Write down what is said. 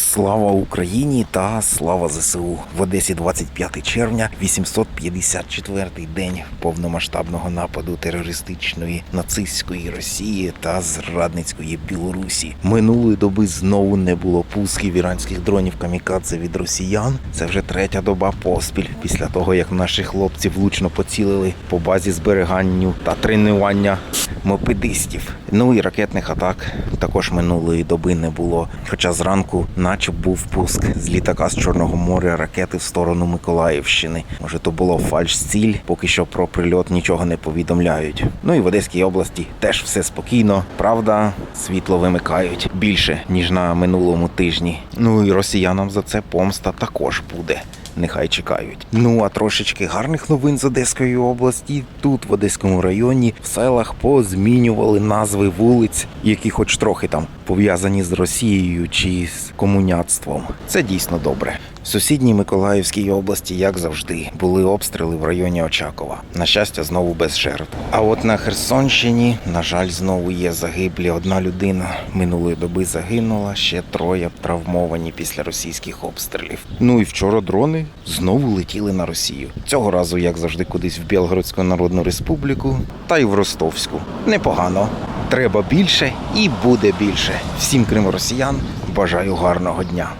Слава Україні та слава ЗСУ в Одесі 25 червня, 854-й день повномасштабного нападу терористичної нацистської Росії та зрадницької Білорусі. Минулої доби знову не було пусків іранських дронів камікадзе від росіян. Це вже третя доба поспіль після того, як наші хлопці влучно поцілили по базі зберіганню та тренування мопедистів. Ну і ракетних атак також минулої доби не було. Хоча зранку, наче був пуск з літака з Чорного моря ракети в сторону Миколаївщини. Може, то було фальш-ціль, поки що про прильот нічого не повідомляють. Ну і в Одеській області теж все спокійно. Правда, світло вимикають більше ніж на минулому тижні. Ну і росіянам за це помста також буде. Нехай чекають. Ну а трошечки гарних новин з Одеської області. Тут, в Одеському районі, в селах позмінювали назви вулиць, які хоч трохи там пов'язані з Росією чи з комуняцтвом. Це дійсно добре. В сусідній Миколаївській області, як завжди, були обстріли в районі Очакова. На щастя, знову без жертв. А от на Херсонщині, на жаль, знову є загиблі. Одна людина минулої доби загинула, ще троє травмовані після російських обстрілів. Ну і вчора дрони знову летіли на Росію. Цього разу, як завжди, кудись в Білгородську Народну Республіку та й в Ростовську. Непогано. Треба більше і буде більше. Всім крім росіян, бажаю гарного дня.